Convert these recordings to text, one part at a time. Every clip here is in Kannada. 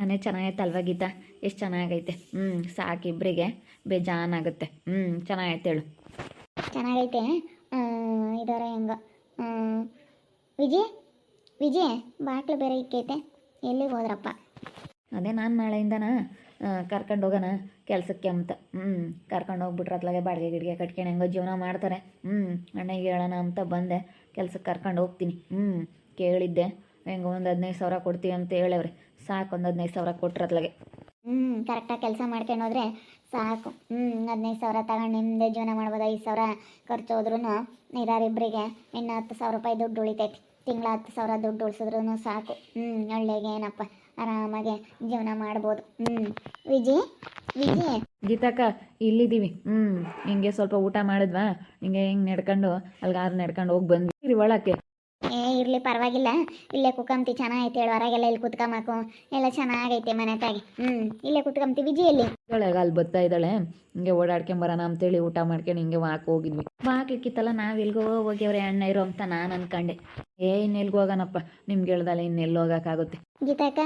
ಮನೆ ಚೆನ್ನಾಗೈತೆ ಅಲ್ವಾ ಗೀತಾ? ಎಷ್ಟು ಚೆನ್ನಾಗೈತೆ? ಹ್ಞೂ ಸಾಕಿಬ್ಬರಿಗೆ ಬೇಜಾನಾಗುತ್ತೆ. ಹ್ಞೂ ಚೆನ್ನಾಗೈತೆ ಹೇಳು. ಚೆನ್ನಾಗೈತೆ? ಇದಾರೆ ಹೆಂಗ. ವಿಜಯ್ ವಿಜಯ್ ಬಾಟ್ಲು ಬೇರೆ ಇಕ್ಕೈತೆ. ಎಲ್ಲಿಗೆ ಹೋದ್ರಪ್ಪ? ಅದೇ ನಾನು ನಾಳೆಯಿಂದನ? ಕರ್ಕೊಂಡು ಹೋಗೋಣ ಕೆಲಸಕ್ಕೆ ಅಂತ. ಹ್ಞೂ ಕರ್ಕೊಂಡು ಹೋಗ್ಬಿಟ್ರೆ ಅತ್ಲಾಗೆ ಬಾಡಿಗೆ ಗಿಡಿಗೆ ಕಟ್ಕೊಂಡು ಹೆಂಗೋ ಜೀವನ ಮಾಡ್ತಾರೆ. ಹ್ಞೂ ಅಣ್ಣಗೆ ಹೇಳೋಣ ಅಂತ ಬಂದೆ. ಕೆಲ್ಸಕ್ಕೆ ಕರ್ಕೊಂಡು ಹೋಗ್ತೀನಿ. ಹ್ಞೂ ಕೇಳಿದ್ದೆ. ಹೆಂಗೋ ಒಂದು ಹದಿನೈದು ಸಾವಿರ ಕೊಡ್ತೀವಿ ಅಂತ ಹೇಳವ್ರೆ. ಸಾಕು ಒಂದು ಹದಿನೈದು ಸಾವಿರ ಕೊಟ್ರೆ ಅದ್ಲಾಗೆ. ಹ್ಞೂ ಕರೆಕ್ಟಾಗಿ ಕೆಲಸ ಮಾಡ್ಕೊಂಡು ಹೋದ್ರೆ ಸಾಕು. ಹ್ಞೂ ಹದಿನೈದು ಸಾವಿರ ತಗೊಂಡು ನಿಮ್ಮದೇ ಜೀವನ ಮಾಡ್ಬೋದು ಐದು ಸಾವಿರ ಖರ್ಚು ಹೋದ್ರೂ ಇಬ್ಬರಿಗೆ ಇನ್ನು ಹತ್ತು ಸಾವಿರ ರೂಪಾಯಿ ದುಡ್ಡು ಉಳಿತೈತಿ. ತಿಂಗಳ ಹತ್ತು ಸಾವಿರ ದುಡ್ಡು ಉಳಿಸಿದ್ರೂ ಸಾಕು. ಹ್ಞೂ ಒಳ್ಳೆಗೆ ಏನಪ್ಪ ಆರಾಮಾಗಿ ಜೀವನ ಮಾಡ್ಬೋದು. ಹ್ಞೂ ವಿಜಿ ವಿಜಿ. ಗೀತಕ್ಕ ಇಲ್ಲಿದ್ದೀವಿ. ಹ್ಞೂ ಹಿಂಗೆ ಸ್ವಲ್ಪ ಊಟ ಮಾಡಿದ್ವಾ? ಹಿಂಗೆ ಹಿಂಗೆ ನಡ್ಕೊಂಡು ಅಲ್ಗಾರು ನಡ್ಕೊಂಡು ಹೋಗಿ ಬಂದ್ವಿ. ಒಳಕ್ಕೆ. ಇರಲಿ ಪರವಾಗಿಲ್ಲ. ಇಲ್ಲೇ ಕುತ್ಕೊಂತಿ ಚೆನ್ನಾಗೈತೆ ಹೇಳು ಹೊರಗೆಲ್ಲ ಇಲ್ಲಿ ಕುತ್ಕೊಂಬಾಕು ಎಲ್ಲ ಚೆನ್ನಾಗೈತೆ ಮನೆ ತಾಗಿ ಹ್ಞೂ ಇಲ್ಲೇ ಕುತ್ಕೊಂತಿ ವಿಜಯಲ್ಲಿ ಇದ್ದಾಳೆ ಅಲ್ಲಿ ಬರ್ತಾ ಇದ್ದಾಳೆ. ಹಿಂಗೆ ಓಡಾಡ್ಕೊಂಬರೋಣ ಅಂತೇಳಿ ಊಟ ಮಾಡ್ಕೊಂಡು ಹಿಂಗೆ ವಾಕ್ ಹೋಗಿದ್ವಿ. ವಾಕ್ಲಿಕ್ಕಿತ್ತಲ್ಲ ನಾವು ಎಲ್ಗೋ ಹೋಗ್ಯವ್ರೆ ಅಣ್ಣ ಇರೋ ಅಂತ ನಾನು ಅನ್ಕೊಂಡೆ. ಏ ಇನ್ನೆಲ್ಗೆ ಹೋಗೋಣಪ್ಪ ನಿಮ್ಗೆ ಹೇಳ್ದಲ್ಲ ಇನ್ನೆಲ್ಲಿ ಹೋಗೋಕ್ಕಾಗುತ್ತೆ. ಗೀತಾಕ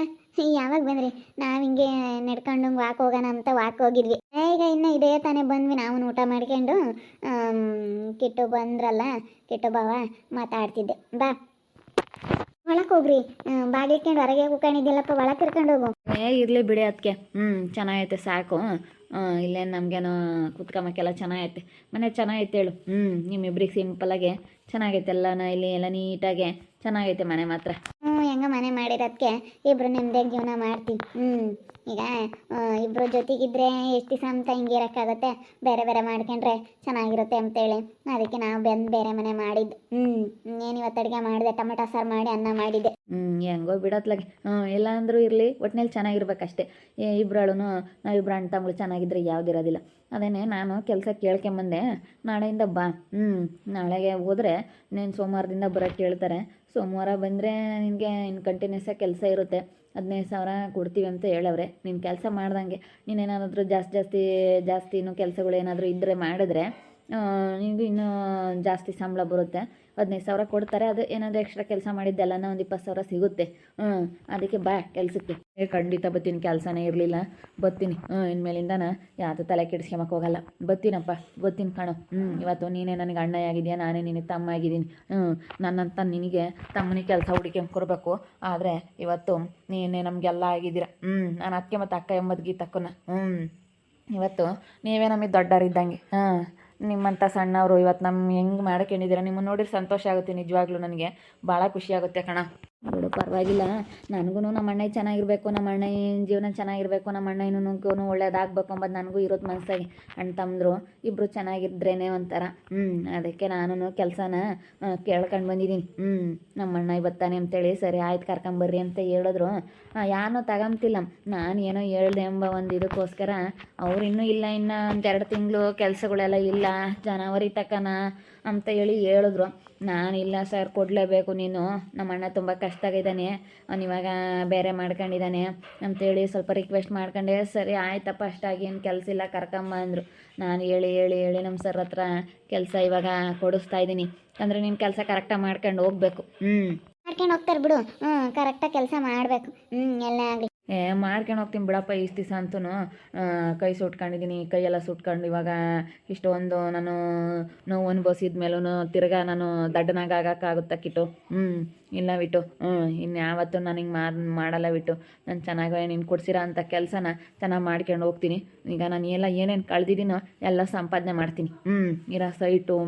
ಯಾವಾಗ ಬಂದ್ರಿ? ನಾವು ಹಿಂಗೆ ನಡ್ಕೊಂಡು ವಾಕ್ ಹೋಗೋಣ ಅಂತ ವಾಕ್ ಹೋಗಿದ್ವಿ. ಈಗ ಇನ್ನು ಇದೇ ತಾನೇ ಬಂದ್ವಿ ನಾವು ಊಟ ಮಾಡ್ಕೊಂಡು. ಕಿಟ್ಟು ಬಂದ್ರಲ್ಲ ಕಿಟ್ಟು ಬಾವ ಮಾತಾಡ್ತಿದ್ದೆ. ಬಾ. ಒಳಕ್ಕೆ ಹೋಗ್ರಿ. ಬಾಗಿಲ್ಕೊಂಡು ಹೊರಗೆ ಕೂಕೊಂಡಿದ್ದಿಲ್ಲಪ್ಪ ಒಳಕ್ ಕರ್ಕೊಂಡು ಹೋಗು. ಏ, ಇರ್ಲಿ ಬಿಡಿ ಅದಕ್ಕೆ ಹ್ಮ್, ಚೆನ್ನಾಗೈತೆ ಸಾಕು. ಇಲ್ಲೇನು ನಮಗೇನೋ ಕುತ್ಕೊಂಬಕ್ಕೆಲ್ಲ ಚೆನ್ನಾಗೈತೆ. ಮನೆ ಚೆನ್ನಾಗೈತೆ ಹೇಳು. ಹ್ಮ್, ನಿಮ್ಮಿಬ್ರಿಗೆ ಸಿಂಪಲಾಗೆ ಚೆನ್ನಾಗೈತೆ ಎಲ್ಲನ, ಇಲ್ಲಿ ಎಲ್ಲ ನೀಟಾಗೆ ಚೆನ್ನಾಗೈತೆ ಮನೆ ಮಾತ್ರ. ಹೆಂಗ ಮನೆ ಮಾಡಿರೋದಕ್ಕೆ ಇಬ್ರು ನೆಮ್ಮದಿಯಾಗಿ ಜೀವನ ಮಾಡ್ತೀವಿ. ಹ್ಞೂ ಈಗ ಇಬ್ರ ಜೊತೆಗಿದ್ರೆ ಎಷ್ಟು ದಿವಸ ಅಂತ ಹಿಂಗೆ ಇರೋಕ್ಕಾಗತ್ತೆ? ಬೇರೆ ಬೇರೆ ಮಾಡ್ಕೊಂಡ್ರೆ ಚೆನ್ನಾಗಿರುತ್ತೆ ಅಂತೇಳಿ. ಅದಕ್ಕೆ ನಾವು ಬಂದು ಬೇರೆ ಮನೆ ಮಾಡಿದ್ದು ಹ್ಞೂ ಏನು ಇವತ್ತು ಅಡುಗೆ ಮಾಡಿದೆ? ಟೊಮೆಟೊ ಸಾರು ಮಾಡಿ ಅನ್ನ ಮಾಡಿದೆ. ಹ್ಞೂ ಹೆಂಗೋ ಬಿಡತ್ಲಾಗೆ ಹ್ಞೂ ಇಲ್ಲ ಅಂದರೂ ಇರಲಿ, ಒಟ್ನಲ್ಲಿ ಚೆನ್ನಾಗಿರ್ಬೇಕಷ್ಟೇ. ಇಬ್ಬರಳು ನಾವಿಬ್ರು ಅಣ್ಣ ತಮ್ಮಗಳು ಚೆನ್ನಾಗಿದ್ರೆ ಯಾವುದಿರೋದಿಲ್ಲ ಅದೇನೆ ನಾನು ಕೆಲಸ ಕೇಳ್ಕೊಂಬಂದೆ, ನಾಳೆಯಿಂದ ಬಾ. ಹ್ಞೂ ನಾಳೆಗೆ ಹೋದರೆ ನೀನು ಸೋಮವಾರದಿಂದ ಬರೋಕ್ಕೆ ಹೇಳ್ತಾರೆ ಸೋಮವಾರ ಬಂದರೆ ನಿನಗೆ ಇನ್ನು ಕಂಟಿನ್ಯೂಸಾಗಿ ಕೆಲಸ ಇರುತ್ತೆ. ಹದಿನೈದು ಸಾವಿರ ಕೊಡ್ತೀವಿ ಅಂತ ಹೇಳವ್ರೆ. ನೀನು ಕೆಲಸ ಮಾಡ್ದಂಗೆ. ನೀನೇನಾದರೂ ಜಾಸ್ತಿ ಜಾಸ್ತಿ ಜಾಸ್ತಿ ಇನ್ನೂ ಕೆಲಸಗಳು ಏನಾದರೂ ಇದ್ದರೆ ಮಾಡಿದ್ರೆ ನಿನಗೂ ಇನ್ನೂ ಜಾಸ್ತಿ ಸಂಬಳ ಬರುತ್ತೆ. ಹದಿನೈದು ಸಾವಿರ ಕೊಡ್ತಾರೆ. ಅದು ಏನಾದರೂ ಎಕ್ಸ್ಟ್ರಾ ಕೆಲಸ ಮಾಡಿದ್ದೆಲ್ಲನ ಒಂದು ಇಪ್ಪತ್ತು ಸಾವಿರ ಸಿಗುತ್ತೆ. ಹ್ಞೂ ಅದಕ್ಕೆ ಬಾ ಕೆಲಸಕ್ಕೆ. ಏ, ಖಂಡಿತ ಬತ್ತೀನಿ ಕೆಲಸನೇ ಇರಲಿಲ್ಲ. ಬತ್ತೀನಿ ಹ್ಞೂ ಇನ್ಮೇಲಿಂದನ ಯಾವುದು ತಲೆ ಕೆಡಿಸ್ಕೊಂಬಕ್ಕೆ ಹೋಗಲ್ಲ. ಬತ್ತೀನಪ್ಪ ಬತ್ತೀನಿ ಕಣೋ. ಹ್ಞೂ ಇವತ್ತು ನೀನೇ ನನಗೆ ಅಣ್ಣ ಆಗಿದೆಯಾ? ನಾನೇ ನಿನಗೆ ತಮ್ಮ ಆಗಿದ್ದೀನಿ. ಹ್ಞೂ ನನ್ನಂತ ನಿನಗೆ ತಮ್ಮನಿಗೆ ಕೆಲಸ ಹುಡುಕೊಂಡ್ಕೊಡ್ಬೇಕು ಆದರೆ ಇವತ್ತು ನೀನೇ ನಮಗೆಲ್ಲ ಆಗಿದ್ದೀರ? ಹ್ಞೂ ನಾನು ಅದಕ್ಕೆ ಮತ್ತು ಅಕ್ಕ ಎಂಬತ್ತು ಗೀತಕ್ಕನ. ಹ್ಞೂ ಇವತ್ತು ನೀವೇ ನಮಗೆ ದೊಡ್ಡವರಿದ್ದಂಗೆ. ಹಾಂ ನಿಮ್ಮಂಥ ಸಣ್ಣವರು ಇವತ್ತು ನಮ್ಮ ಹೆಂಗೆ ಮಾಡ್ಕೊಂಡಿದ್ದೀರ ನಿಮ್ಮನ್ನು ನೋಡಿದ್ರೆ ಸಂತೋಷ ಆಗುತ್ತೆ ನಿಜವಾಗ್ಲೂ ನನಗೆ. ಭಾಳ ಖುಷಿ ಆಗುತ್ತೆ ಕಣ. ಬಿಡು ಪರವಾಗಿಲ್ಲ. ನನಗೂ ನಮ್ಮ ಅಣ್ಣ ಚೆನ್ನಾಗಿರ್ಬೇಕು, ನಮ್ಮ ಅಣ್ಣ ಜೀವನ ಚೆನ್ನಾಗಿರ್ಬೇಕು, ನಮ್ಮ ಅಣ್ಣ ಇನ್ನೂ ಒಳ್ಳೇದಾಗಬೇಕು ಅಂಬೋದು ನನಗೂ ಇರೋದು ಮನಸ್ಸಾಗಿ ಅಣ್ಣ ತಮ್ಮದ್ರು ಇಬ್ಬರು ಚೆನ್ನಾಗಿದ್ರೇನೆ ಒಂಥರ. ಹ್ಞೂ ಅದಕ್ಕೆ ನಾನು ಕೆಲಸನ ಕೇಳ್ಕೊಂಡು ಬಂದಿದ್ದೀನಿ ಹ್ಞೂ ನಮ್ಮ ಅಣ್ಣ ಇವತ್ತಾನೆ ಅಂತೇಳಿ, ಸರಿ ಆಯ್ತು ಕರ್ಕೊಂಬರ್ರಿ ಅಂತ ಹೇಳಿದ್ರು. ಯಾನೋ ತಗೊಂತಿಲ್ಲ ನಾನು ಏನೋ ಹೇಳ್ದೆ ಎಂಬ ಒಂದು ಇದಕ್ಕೋಸ್ಕರ, ಅವ್ರು ಇನ್ನೂ ಇಲ್ಲ, ಇನ್ನು ಒಂದೆರಡು ತಿಂಗಳು ಕೆಲಸಗಳೆಲ್ಲ ಇಲ್ಲ, ಜನವರಿ ತಕನ ಅಂತ ಹೇಳಿ ಹೇಳಿದ್ರು. ನಾನು ಇಲ್ಲ ಸರ್, ಕೊಡಲೇಬೇಕು ನೀನು. ನಮ್ಮ ಅಣ್ಣ ತುಂಬ ಕಷ್ಟಾಗಿದ್ದಾನೆ ಅವ್ನು ಇವಾಗ ಬೇರೆ ಮಾಡ್ಕೊಂಡಿದ್ದಾನೆ. ಅಂತೇಳಿ ಸ್ವಲ್ಪ ರಿಕ್ವೆಸ್ಟ್ ಮಾಡ್ಕೊಂಡೆ. ಸರಿ, ಆಯ್ತಪ್ಪ, ಅಷ್ಟಾಗಿ ಏನು ಕೆಲಸ ಇಲ್ಲ ಕರ್ಕಮ್ಮ ಅಂದರು. ನಾನು ಹೇಳಿ ಹೇಳಿ ಹೇಳಿ ನಮ್ಮ ಸರ್ ಹತ್ರ ಕೆಲಸ ಇವಾಗ ಕೊಡಿಸ್ತಾ ಇದ್ದೀನಿ. ಅಂದರೆ ನೀನು ಕೆಲಸ ಕರೆಕ್ಟಾಗಿ ಮಾಡ್ಕೊಂಡು ಹೋಗ್ಬೇಕು. ಹ್ಞೂ ಮಾಡ್ಕೊಂಡು ಹೋಗ್ತಾರೆ ಬಿಡು. ಹ್ಞೂ ಕರೆಕ್ಟಾಗಿ ಕೆಲಸ ಮಾಡಬೇಕು. ಹ್ಞೂ ಎಲ್ಲ ಆಗಲಿ. ಏ ಮಾಡ್ಕೊಂಡು ಹೋಗ್ತೀನಿ ಬಿಡಪ್ಪ ಇಷ್ಟು ದಿವಸ ಅಂತೂ ಕೈ ಸುಟ್ಕೊಂಡಿದ್ದೀನಿ ಕೈಯೆಲ್ಲ ಸುಟ್ಕೊಂಡು ಇವಾಗ ಇಷ್ಟೊಂದು ನಾನು ನೋವು ಅನುಭವಿಸಿದ ಮೇಲೂ ತಿರ್ಗಾ ನಾನು ದಡ್ಡನಾಗ ಆಗಕ್ಕಾಗುತ್ತಾ ಕಿಟ್ಟು? ಹ್ಞೂ ಇಲ್ಲ ಬಿಟ್ಟು ಹ್ಞೂ ಇನ್ನು ಯಾವತ್ತೂ ನಾನು ಹಿಂಗೆ ಮಾಡ್ ಮಾಡಲ್ಲ ಬಿಟ್ಟು ನಾನು ಚೆನ್ನಾಗಿ ನೀನು ಕೊಡ್ಸಿರೋ ಅಂಥ ಕೆಲಸನ ಚೆನ್ನಾಗಿ ಮಾಡ್ಕೊಂಡು ಹೋಗ್ತೀನಿ. ಈಗ ನಾನು ಎಲ್ಲ ಏನೇನು ಕಳ್ದಿದ್ದೀನೋ ಎಲ್ಲ ಸಂಪಾದನೆ ಮಾಡ್ತೀನಿ. ಹ್ಞೂ ಇರೋ ಸೈಟು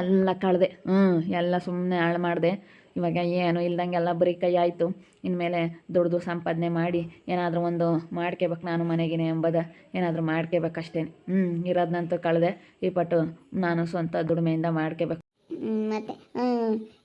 ಎಲ್ಲ ಕಳೆದೆ. ಹ್ಞೂ ಎಲ್ಲ ಸುಮ್ಮನೆ ಹಾಳು ಮಾಡಿದೆ. ಇವಾಗ ಏನು ಇಲ್ದಂಗೆಲ್ಲ ಬರೀ ಕೈ ಆಯಿತು. ಇನ್ಮೇಲೆ ದುಡ್ದು ಸಂಪಾದನೆ ಮಾಡಿ ಏನಾದರೂ ಒಂದು ಮಾಡ್ಕೋಬೇಕು ನಾನು ಮನೆಗಿನೇ ಎಂಬುದ. ಏನಾದರೂ ಮಾಡ್ಕೋಬೇಕಷ್ಟೇ ಹ್ಞೂ ಇರೋದನ್ನಂತೂ ಕಳೆದೆ. ಈ ಪಟ್ಟು ನಾನು ಸ್ವಂತ ದುಡಿಮೆಯಿಂದ ಮಾಡ್ಕೋಬೇಕು. ಮತ್ತೆ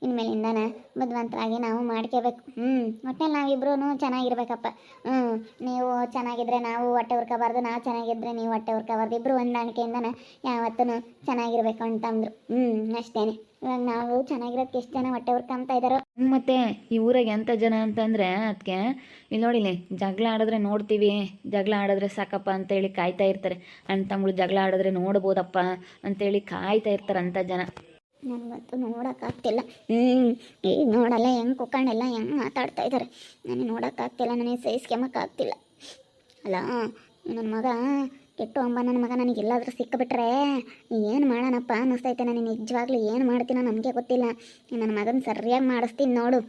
ಇನ್ಮೇಲಿಂದನ ಬುದ್ಧಿವಂತರಾಗಿ ನಾವು ಮಾಡ್ಕೋಬೇಕು. ಹ್ಞೂ ಮತ್ತೆ ನಾವಿಬ್ರು ಚೆನ್ನಾಗಿರ್ಬೇಕಪ್ಪ. ಹ್ಞೂ ನೀವು ಚೆನ್ನಾಗಿದ್ರೆ ನಾವು ಹೊಟ್ಟೆ ಹುರ್ಕೋಬಾರ್ದು, ನಾವು ಚೆನ್ನಾಗಿದ್ರೆ ನೀವು ಹೊಟ್ಟೆ ಹುರ್ಕೋಬಾರ್ದು. ಇಬ್ಬರು ಹೊಂದಾಣಿಕೆಯಿಂದನ ಯಾವತ್ತೂ ಚೆನ್ನಾಗಿರ್ಬೇಕು ಅಂತಂದ್ರು ಹ್ಞೂ ಅಷ್ಟೇನೆ. ಇವಾಗ ನಾವು ಚೆನ್ನಾಗಿರೋದಕ್ಕೆ ಎಷ್ಟು ಜನ ಹೊಟ್ಟೆ ಹುರ್ಕೊಂತ ಇದ್ದಾರೋ ಮತ್ತೆ ಈ ಊರಾಗ ಎಂಥ ಜನ ಅಂತಂದರೆ ಅದಕ್ಕೆ ಇಲ್ಲಿ ನೋಡಿಲಿ ಜಗಳ ಆಡಿದ್ರೆ ನೋಡ್ತೀವಿ ಜಗಳ ಆಡಿದ್ರೆ ಸಾಕಪ್ಪ ಅಂತೇಳಿ ಕಾಯ್ತಾ ಇರ್ತಾರೆ. ಅಣ್ಣ ತಮ್ಮಳು ಜಗಳ ಆಡಿದ್ರೆ ನೋಡ್ಬೋದಪ್ಪ ಅಂತೇಳಿ ಕಾಯ್ತಾ ಇರ್ತಾರೆ ಅಂತ ಜನ. ನನಗಂತೂ ನೋಡೋಕ್ಕಾಗ್ತಿಲ್ಲ. ಹ್ಞೂ ಈಗ ನೋಡಲ್ಲ ಹೆಂಗ್ ಕುಕ್ಕಂಡೆಲ್ಲ ಹೆಂಗೆ ಮಾತಾಡ್ತಾ ಇದ್ದಾರೆ ನನಗೆ ನೋಡೋಕ್ಕಾಗ್ತಿಲ್ಲ ನನಗೆ ಸಹಿಸ್ಕೊಂಬಕ್ಕಾಗ್ತಿಲ್ಲ ಅಲ್ಲ ನನ್ನ ಮಗ ಕೆಟ್ಟು ಅಂಬ, ನನ್ನ ಮಗ ನನಗೆ ಎಲ್ಲಾದರೂ ಸಿಕ್ಕಿಬಿಟ್ರೆ ಏನು ಮಾಡೋಣಪ್ಪ? ಅನ್ನಿಸ್ತೈತೆ ನಾನು ನಿಜವಾಗ್ಲೂ ಏನು ಮಾಡ್ತೀನೋ ನನಗೆ ಗೊತ್ತಿಲ್ಲ. ನನ್ನ ಮಗನ ಸರಿಯಾಗಿ ಮಾಡಿಸ್ತೀನಿ ನೋಡು.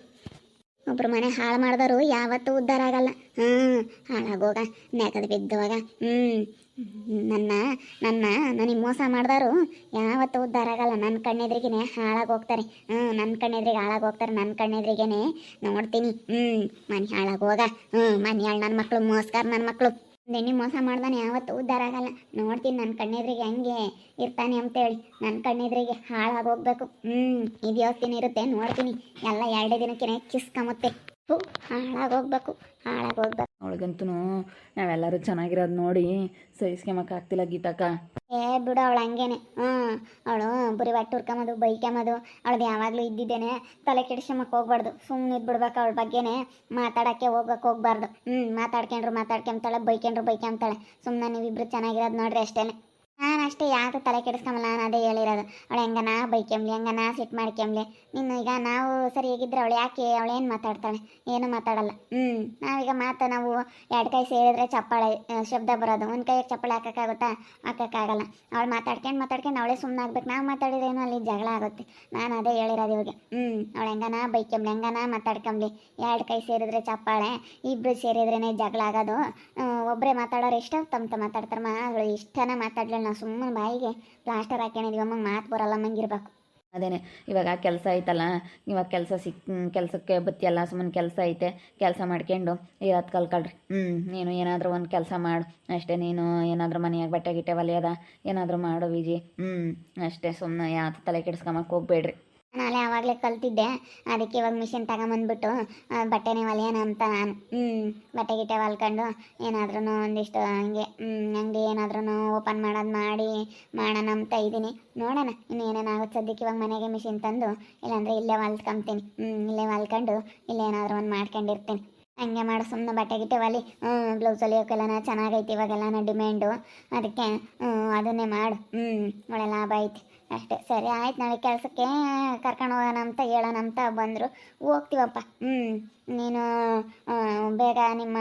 ಒಬ್ರು ಮನೆ ಹಾಳು ಮಾಡಿದವರು ಯಾವತ್ತೂ ಉದ್ಧಾರ ಆಗಲ್ಲ. ಹಾಂ ಹಾಳಾಗೋಗ ನೆಗದು ಬಿದ್ದವಾಗ ಹ್ಞೂ ನನ್ನ ನನ್ನ, ನನಗೆ ಮೋಸ ಮಾಡಿದವರು ಯಾವತ್ತೂ ಉದ್ಧಾರ ಆಗಲ್ಲ. ನನ್ನ ಕಣ್ಣೆದ್ರಿಗೇ ಹಾಳಾಗಿ ಹೋಗ್ತಾರೆ. ಹ್ಞೂ ನನ್ನ ಕಣ್ಣೆದ್ರಿಗೆ ಹಾಳಾಗಿ ಹೋಗ್ತಾರೆ. ನನ್ನ ಕಣ್ಣೆದ್ರಿಗೇ ನೋಡ್ತೀನಿ. ಹ್ಞೂ ಮನೆ ಹಾಳಾಗೋಗ ಹ್ಞೂ ಮನೆ ಹಾಳು ನನ್ನ ಮಕ್ಕಳು ಮೋಸ್ಕಾರ ನನ್ನ ಮಕ್ಕಳು ನೆನ್ನೆ ಮೋಸ ಮಾಡ್ದಾನೆ, ಯಾವತ್ತೂ ಉದ್ಧಾರ ಆಗಲ್ಲ. ನೋಡ್ತೀನಿ ನನ್ನ ಕಣ್ಣೆದ್ರಿಗೆ ಹೆಂಗೆ ಇರ್ತಾನೆ ಅಂತೇಳಿ. ನನ್ನ ಕಣ್ಣೆದ್ರಿಗೆ ಹಾಳಾಗಿ ಹೋಗ್ಬೇಕು ಹ್ಞೂ ಇದು ಯೋಚನೆ ಇರುತ್ತೆ, ನೋಡ್ತೀನಿ. ಎಲ್ಲ ಎರಡೇ ದಿನಕ್ಕೆ ಕಿಸ್ಕೊಂಬತ್ತೆ ಹ್ಞೂ ಹಾಳಾಗಿ ಹೋಗ್ಬೇಕು ಹಾಳಾಗಿ ಹೋಗ್ಬೇಕು. ಅವಳಿಗಂತೂ ನಾವೆಲ್ಲರೂ ಚೆನ್ನಾಗಿರೋದು ನೋಡಿ ಸಹಿಸ್ಕೊಂಬಕ್ಕಾಗ್ತಿಲ್ಲ ಗೀತಕ್ಕ. ಏ ಬಿಡು ಅವಳು ಹಂಗೇನೆ. ಹ್ಞೂ ಅವಳು ಬರೀ ಹೊಟ್ಟೆ ಹುರ್ಕೊಂಬೋದು ಬೈಕೊಂಬೋದು ಅವಳದು ಯಾವಾಗಲೂ ಇದ್ದಿದ್ದೇನೆ. ತಲೆ ಕೆಡಿಸ್ಕೊಂಬಕ್ಕೆ ಹೋಗ್ಬಾರ್ದು. ಸುಮ್ಮನೆ ಇದ್ಬಿಡ್ಬೇಕು ಅವಳ ಬಗ್ಗೆನೇ. ಮಾತಾಡೋಕ್ಕೆ ಹೋಗಕ್ಕೆ ಹೋಗ್ಬಾರ್ದು. ಹ್ಞೂ ಮಾತಾಡ್ಕೊಂಡ್ರು ಮಾತಾಡ್ಕೊಂತಾಳೆ ಬೈಕೊಂಡ್ರು ಬೈಕೊಂತಾಳೆ. ಸುಮ್ಮನೆ ನೀವಿಬ್ರು ಚೆನ್ನಾಗಿರೋದು ನೋಡ್ರಿ ಅಷ್ಟೇ ನಾನು ಅಷ್ಟೇ ಯಾರು ತಲೆ ಕೆಡಿಸ್ಕೊಂಬಲ್ಲ, ನಾನು ಅದೇ ಹೇಳಿರೋದು. ಅವಳು ಹೆಂಗನ ಬೈಕೆಂಬ್ಲಿ ನಾ ಸಿಟ್ ಮಾಡ್ಕೆಂಬ್ಲಿ. ನಿನ್ನ ಈಗ ನಾವು ಸರಿಯಾಗಿದ್ರೆ ಅವಳು ಯಾಕೆ, ಅವಳು ಏನು ಮಾತಾಡ್ತಾಳೆ? ಏನು ಮಾತಾಡಲ್ಲ. ಹ್ಞೂ ನಾವೀಗ ಮಾತು ನಾವು ಎರಡು ಕೈ ಸೇರಿದ್ರೆ ಚಪ್ಪಾಳೆ ಶಬ್ದ ಬರೋದು. ಒಂದು ಕೈಗೆ ಚಪ್ಪಾಳೆ ಹಾಕೋಕ್ಕಾಗುತ್ತಾ? ಹಾಕೋಕ್ಕಾಗಲ್ಲ. ಅವಳು ಮಾತಾಡ್ಕೊಂಡು ಮಾತಾಡ್ಕೊಂಡು ಅವಳೇ ಸುಮ್ಮನೆ ಆಗ್ಬೇಕು ನಾವು ಮಾತಾಡಿದ್ರೇನು ಅಲ್ಲಿ ಜಗಳ ಆಗುತ್ತೆ. ನಾನು ಅದೇ ಹೇಳಿರೋದು ಇವಾಗ ಹ್ಞೂ ಅವಳು ಹೆಂಗನ ಬೈಕೆಂಬ್ಲಿ ನಾ ಮಾತಾಡ್ಕೊಂಬ್ಲಿ. ಎರಡು ಕೈ ಸೇರಿದ್ರೆ ಚಪ್ಪಾಳೆ ಇಬ್ಬರು ಸೇರಿದ್ರೇ ಜಗಳ ಆಗೋದು. ಒಬ್ಬರೇ ಮಾತಾಡೋರು ಇಷ್ಟ ತಮ್ಮ ಮಾತಾಡ್ತಾರೆ. ಮಾ, ಅವಳು ಇಷ್ಟನ ಮಾತಾಡ್ಲಿಲ್ಲ ನಾವು ಸುಮ್ಮನೆ ಬಾಯಿಗೆ ಪ್ಲಾಸ್ಟರ್ ಹಾಕೊಂಡಿದ್ವಿ ಅಮ್ಮ ಮಾತು ಬರಲ್ಲ ಮಂಗಿರ್ಬೇಕು ಅದೇನೆ, ಇವಾಗ ಕೆಲಸ ಐತಲ್ಲ, ಇವಾಗ ಕೆಲಸ ಸಿಕ್ ಕೆಲಸಕ್ಕೆ ಬತ್ತಿಯಲ್ಲ ಸುಮ್ಮನೆ ಕೆಲಸ ಐತೆ, ಕೆಲಸ ಮಾಡ್ಕೊಂಡು ಇರೋದು ಕಲ್ಕೊಳ್ರಿ ಹ್ಞೂ ನೀನು ಏನಾದರೂ ಒಂದು ಕೆಲಸ ಮಾಡು. ಅಷ್ಟೇ, ನೀನು ಏನಾದರೂ ಮನೆಯಾಗ ಬಟ್ಟೆ ಗಿಟ್ಟೆ ಒಲೆಯದ, ಏನಾದರೂ ಮಾಡು, ವಿಜಿ. ಹ್ಞೂ ಅಷ್ಟೇ ಸುಮ್ಮನೆ ಯಾವ ತಲೆ ಕೆಡಿಸ್ಕೊಂಬಕ್ಕೆ ಹೋಗ್ಬೇಡ್ರಿ. ನಾಳೆ ಆವಾಗಲೇ ಕಲ್ತಿದ್ದೆ. ಅದಕ್ಕೆ ಇವಾಗ ಮಿಷಿನ್ ತಗೊಂಬಂದ್ಬಿಟ್ಟು ಬಟ್ಟೆನೇ ಹೊಲಿಯೋಣ ಅಂತ ನಾನು. ಹ್ಞೂ ಬಟ್ಟೆ ಗಿಟ್ಟೆ ಹೊಲ್ಕೊಂಡು ಏನಾದ್ರೂ ಒಂದಿಷ್ಟು ಹಂಗೆ ಅಂಗಡಿ ಏನಾದ್ರೂ ಓಪನ್ ಮಾಡೋದು ಮಾಡಿ ಮಾಡೋಣ ಅಂತ ಇದ್ದೀನಿ ನೋಡೋಣ ಇನ್ನು ಏನೇನಾಗುತ್ತೆ ಸದ್ಯಕ್ಕೆ ಇವಾಗ ಮನೆಗೆ ಮಿಷಿನ್ ತಂದು, ಇಲ್ಲಾಂದರೆ ಇಲ್ಲೇ ಹೊಲ್ಕೊಂತೀನಿ ಹ್ಞೂ ಇಲ್ಲೇ ಹೊಲ್ಕೊಂಡು ಇಲ್ಲೇ ಏನಾದರೂ ಒಂದು ಮಾಡ್ಕೊಂಡಿರ್ತೀನಿ. ಹಂಗೆ ಮಾಡು ಸುಮ್ಮನೆ ಬಟ್ಟೆ ಗಿಟ್ಟೆ ಹೊಲಿ. ಹ್ಞೂ ಬ್ಲೌಸ್ ಹೊಲಿಯೋಕ್ಕೆಲ್ಲ ಚೆನ್ನಾಗೈತಿ ಇವಾಗೆಲ್ಲ ಡಿಮ್ಯಾಂಡು. ಅದಕ್ಕೆ ಅದನ್ನೇ ಮಾಡು. ಹ್ಞೂ ಒಳ್ಳೆ ಲಾಭ ಐತಿ. ಅಷ್ಟೇ. ಸರಿ ಆಯ್ತು ನಾಳೆ ಕೆಲಸಕ್ಕೆ ಕರ್ಕೊಂಡು ಹೋಗೋಣ ಅಂತ ಹೇಳೋಣ ಅಂತ ಬಂದರು. ಹೋಗ್ತೀವಪ್ಪ. ಹ್ಞೂ ನೀನು ಬೇಗ ನಿಮ್ಮ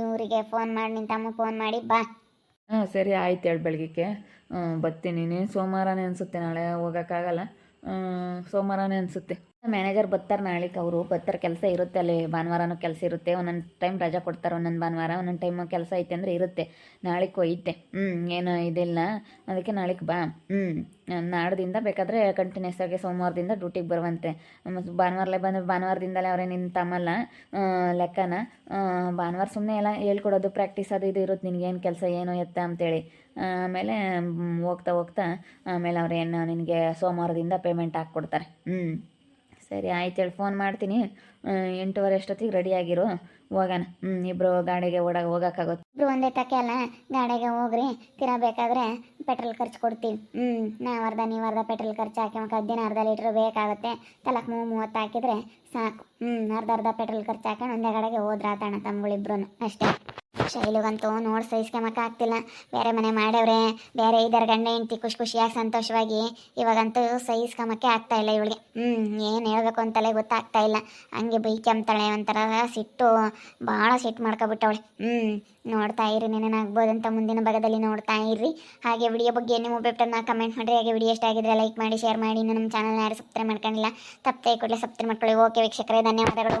ಇವರಿಗೆ ಫೋನ್ ಮಾಡಿ ನಿನ್ನ ತಮ್ಮ ಫೋನ್ ಮಾಡಿ ಬಾ. ಹಾಂ ಸರಿ ಆಯ್ತು ಹೇಳಿ ಬೆಳಗ್ಗೆ ಬರ್ತೀನಿ. ನೀನು ಸೋಮವಾರನೇ ಅನಿಸುತ್ತೆ ನಾಳೆ ಹೋಗೋಕ್ಕಾಗಲ್ಲ. ಸೋಮವಾರನೇ ಅನಿಸುತ್ತೆ. ಮ್ಯಾನೇಜರ್ ಬರ್ತಾರೆ ನಾಳೆಗೆ ಅವರು, ಬರ್ತಾರೆ ಕೆಲಸ ಇರುತ್ತೆ ಅಲ್ಲಿ, ಭಾನುವಾರನೂ ಕೆಲಸ ಇರುತ್ತೆ, ಒಂದೊಂದು ಟೈಮ್ ರಜಾ ಕೊಡ್ತಾರೆ, ಒಂದೊಂದು ಭಾನುವಾರ, ಒಂದೊಂದು ಟೈಮ್ ಕೆಲಸ ಐತೆ ಅಂದರೆ ಇರುತ್ತೆ. ನಾಳೆಗೆ ಒಯ್ತೆ. ಹ್ಞೂ ಏನು ಇದಿಲ್ಲ. ಅದಕ್ಕೆ ನಾಳೆಗೆ ಬಾ. ಹ್ಞೂ ನಾಡ್ದಿಂದ ಬೇಕಾದರೆ ಕಂಟಿನ್ಯೂಸ್ ಆಗಿ ಸೋಮವಾರದಿಂದ ಡ್ಯೂಟಿಗೆ ಬರುವಂತೆ. ಭಾನುವಾರಲೇ ಬಂದು ಭಾನುವಾರದಿಂದಲೇ ಅವರೇ ನಿನ್ನ ತಮ್ಮಲ್ಲ ಲೆಕ್ಕನ. ಭಾನುವಾರ ಸುಮ್ಮನೆ ಎಲ್ಲ ಹೇಳ್ಕೊಡೋದು ಪ್ರಾಕ್ಟೀಸ್ ಅದು ಇದು ಇರುತ್ತೆ, ನಿನಗೇನು ಕೆಲಸ ಏನು ಎತ್ತ ಅಂತೇಳಿ. ಆಮೇಲೆ ಹೋಗ್ತಾ ಹೋಗ್ತಾ ಆಮೇಲೆ ಅವ್ರು ಏನು ನಿನಗೆ ಸೋಮವಾರದಿಂದ ಪೇಮೆಂಟ್ ಹಾಕ್ಕೊಡ್ತಾರೆ. ಹ್ಞೂ ಸರಿ, ಆಯ್ತು ಹೇಳಿ ಫೋನ್ ಮಾಡ್ತೀನಿ. ಎಂಟೂವರೆ ಅಷ್ಟೊತ್ತಿಗೆ ರೆಡಿಯಾಗಿರು ಹೋಗೋಣ. ಹ್ಞೂ ಇಬ್ಬರು ಗಾಡಿಗೆ ಓಡಾಗ, ಹೋಗೋಕ್ಕಾಗುತ್ತೆ. ಇಬ್ಬರು ಒಂದೇ ತಕ್ಕೆ ಅಲ್ಲ, ಗಾಡಿಗೆ ಹೋಗ್ರಿ ತಿರಬೇಕಾದ್ರೆ ಪೆಟ್ರೋಲ್ ಖರ್ಚು ಕೊಡ್ತೀವಿ. ಹ್ಞೂ ನಾವು ಅರ್ಧ ನೀವು ಅರ್ಧ ಪೆಟ್ರೋಲ್ ಖರ್ಚು ಹಾಕಿ ದಿನ ಅರ್ಧ ಲೀಟ್ರ್ ಬೇಕಾಗುತ್ತೆ. ತಲಕ್ ಮೂವ್ ಮೂವತ್ತು ಹಾಕಿದ್ರೆ ಸಾಕು. ಹ್ಞೂ ಅರ್ಧ ಅರ್ಧ ಪೆಟ್ರೋಲ್ ಖರ್ಚು ಹಾಕೊಂಡು ಒಂದೇ ಗಾಡಿಗೆ ಹೋದ್ರ ಆತಣ್ಣ ತಮ್ಮಗಳಿಬ್ರು ಅಷ್ಟೇ. ಶೈಲಿಗಂತೂ ನೋಡಿ ಸಹಿಸ್ಕೊಂಬಕ್ಕೆ ಆಗ್ತಿಲ್ಲ. ಬೇರೆ ಮನೆ ಮಾಡವ್ರೆ ಬೇರೆ ಇದ್ದಾರೆ ಗಂಡ ಹೆಂಡತಿ ಖುಷಿ ಖುಷಿಯಾಗಿ ಸಂತೋಷವಾಗಿ, ಇವಾಗಂತೂ ಸಹಿಸ್ಕೊಂಬಕ್ಕೆ ಆಗ್ತಾ ಇಲ್ಲ ಇವಳಿಗೆ. ಹ್ಞೂ ಏನು ಹೇಳಬೇಕು ಅಂತಲೇ ಗೊತ್ತಾಗ್ತಾ ಇಲ್ಲ. ಹಂಗೆ ಬೈಕೆಂಬ್ತಾಳೆ ಒಂಥರ ಸಿಟ್ಟು ಭಾಳ ಸಿಟ್ಟು ಮಾಡ್ಕೊಬಿಟ್ಟವಳೆ. ಹ್ಞೂ ನೋಡ್ತಾ ಇರಿ ಅಂತ ಮುಂದಿನ ಭಾಗದಲ್ಲಿ ನೋಡ್ತಾ ಇರ್ರಿ ಹಾಗೆ ವಿಡಿಯೋ ಬಗ್ಗೆ ನಿಮ್ಮ ಒಬ್ಬೊಬ್ಬರನ್ನ ಕಮೆಂಟ್ ಮಾಡಿರಿ. ಹಾಗೆ ವಿಡಿಯೋ ಇಷ್ಟ ಆಗಿದ್ರೆ ಲೈಕ್ ಮಾಡಿ ಶೇರ್ ಮಾಡಿ. ಇನ್ನು ನಮ್ಮ ಚಾನಲ್ ಯಾರು ಸಬ್ಸ್ಕ್ರೈಬ್ ಮಾಡ್ಕೊಂಡಿಲ್ಲ, ತಪ್ಪದೆ ಕೂಡಲೇ ಸಬ್ಸ್ಕ್ರೈಬ್ ಮಾಡ್ಕೊಳ್ಳಿ. ಓಕೆ ವೀಕ್ಷಕರೇ, ಧನ್ಯವಾದಗಳು.